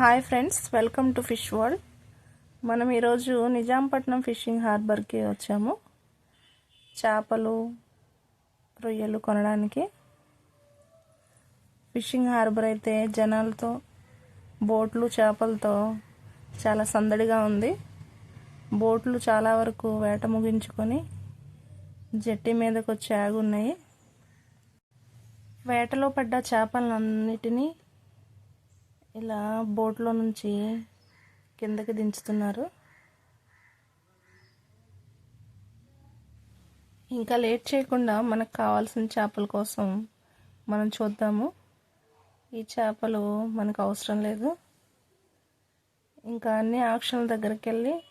Hi friends welcome to fish world. మనం ఈరోజు Nizampatnam fishing హార్బర్కి వచ్చాము. చేపలు రొయ్యలు కొనడానికి. ఫిషింగ్ హార్బర్ అయితే జనాలతో బోట్లు చేపలతో చాలా సందడిగా ఉంది. బోట్లు చాలా వరకు వేట ముగించుకొని జట్టి మీదకి వచ్చి ఆగున్నాయి. వేటలో పడ్డ చేపలన్నిటినీ ఇలా బోట్లో నుంచి కిందకి దించుతున్నారు. ఇంకా లేట్ చేయకుండా మనకు కావాల్సిన చేపల కోసం మనం చూద్దాము. ఈ చేపలు మనకు అవసరం లేదు. ఇంకా అన్ని ఆక్షన్ల దగ్గరికి వెళ్ళి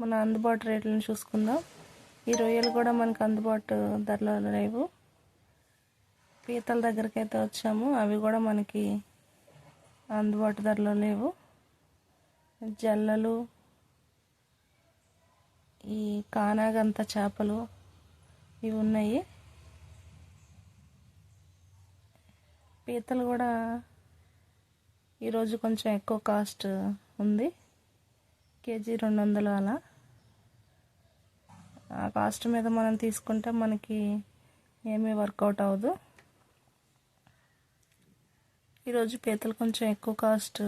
మన అందుబాటు రేట్లను చూసుకుందాం. ఈ రొయ్యలు కూడా మనకు అందుబాటు ధరలో లేవు. పీతల దగ్గరికి అయితే వచ్చాము. అవి కూడా మనకి అందుబాటు ధరలో లేవు. జల్లలు ఈ కానాగంత చేపలు ఇవి ఉన్నాయి. పీతలు కూడా ఈరోజు కొంచెం ఎక్కువ కాస్ట్ ఉంది. కేజీ రెండు వందలు అలా. ఆ కాస్ట్ మీద మనం తీసుకుంటే మనకి ఏమీ వర్కౌట్ అవ్వదు. ఈరోజు పీతలు కొంచెం ఎక్కువ కాస్ట్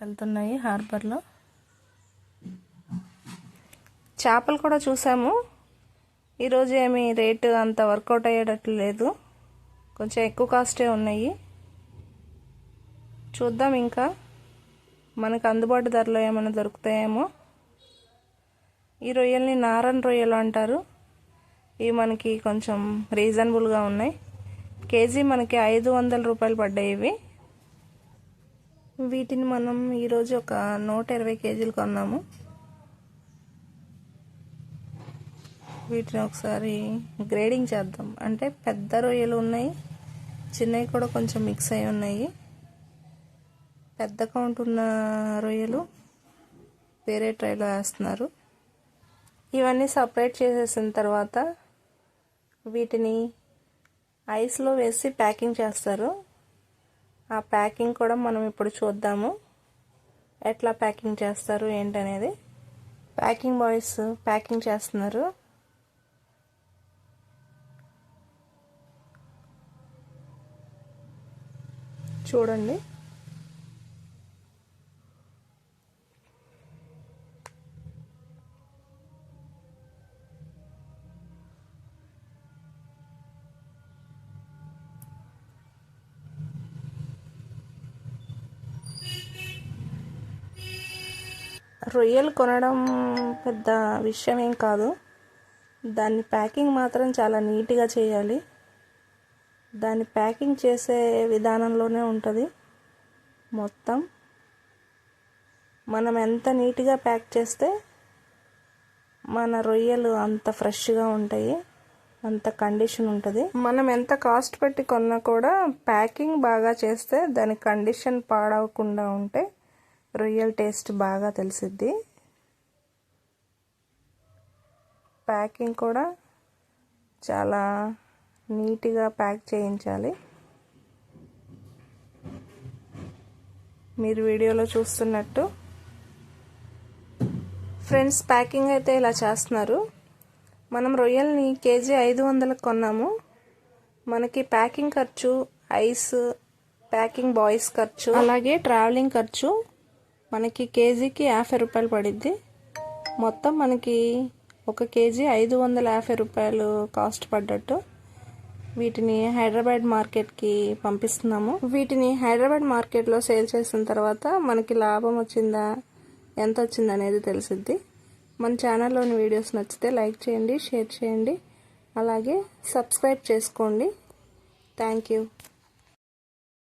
వెళ్తున్నాయి హార్బర్లో. చేపలు కూడా చూసాము. ఈరోజు ఏమి రేటు అంత వర్కౌట్ అయ్యేటట్లు లేదు. కొంచెం ఎక్కువ కాస్టే ఉన్నాయి. చూద్దాం ఇంకా. మనకు అందుబాటు ధరలో ఏమైనా దొరుకుతాయేమో. ఈ రొయ్యల్ని నారన్ రొయ్యలు అంటారు. ఇవి మనకి కొంచెం రీజనబుల్గా ఉన్నాయి. కేజీ మనకి ఐదు వందల రూపాయలు పడ్డాయి ఇవి. వీటిని మనం ఈరోజు ఒక నూట ఇరవై కేజీలు కొన్నాము. వీటిని ఒకసారి గ్రేడింగ్ చేద్దాం. అంటే పెద్ద రొయ్యలు ఉన్నాయి చిన్నవి కూడా కొంచెం మిక్స్ అయి ఉన్నాయి. పెద్ద కౌంట్ ఉన్న రొయ్యలు వేరే ట్రైలో వేస్తున్నారు. ఇవన్నీ సపరేట్ చేసేసిన తర్వాత వీటిని ఐస్లో వేసి ప్యాకింగ్ చేస్తారు. ఆ ప్యాకింగ్ కూడా మనం ఇప్పుడు చూద్దాము. ఎట్లా ప్యాకింగ్ చేస్తారు ఏంటనేది. ప్యాకింగ్ బాయ్స్ ప్యాకింగ్ చేస్తున్నారు. చూడండి. రొయ్యలు కొనడం పెద్ద విషయం ఏం కాదు. దాన్ని ప్యాకింగ్ మాత్రం చాలా నీట్గా చేయాలి. దాన్ని ప్యాకింగ్ చేసే విధానంలోనే ఉంటుంది. మొత్తం మనం ఎంత నీట్గా ప్యాక్ చేస్తే మన రొయ్యలు అంత ఫ్రెష్గా ఉంటాయి. అంత కండిషన్ ఉంటుంది. మనం ఎంత కాస్ట్ పెట్టి కొన్నా కూడా ప్యాకింగ్ బాగా చేస్తే దాని కండిషన్ పాడవకుండా ఉంటే రొయ్యల టేస్ట్ బాగా తెలిసిద్ది. ప్యాకింగ్ కూడా చాలా నీట్గా ప్యాక్ చేయించాలి. మీరు వీడియోలో చూస్తున్నట్టు. ఫ్రెండ్స్ ప్యాకింగ్ అయితే ఇలా చేస్తున్నారు. మనం రొయ్యల్ని కేజీ ఐదు వందలకు కొన్నాము. మనకి ప్యాకింగ్ ఖర్చు ఐస్ ప్యాకింగ్ బాయ్స్ ఖర్చు అలాగే ట్రావెలింగ్ ఖర్చు మనకి కేజీకి యాభై రూపాయలు పడిద్ది. మొత్తం మనకి ఒక కేజీ ఐదు వందల యాభై రూపాయలు కాస్ట్ పడ్డట్టు. వీటిని హైదరాబాద్ మార్కెట్కి పంపిస్తున్నాము. వీటిని హైదరాబాద్ మార్కెట్లో సేల్ చేసిన తర్వాత మనకి లాభం వచ్చిందా ఎంత వచ్చింది అనేది తెలిసిద్ది. మన ఛానల్లోని వీడియోస్ నచ్చితే లైక్ చేయండి షేర్ చేయండి. అలాగే సబ్స్క్రైబ్ చేసుకోండి. Thank you.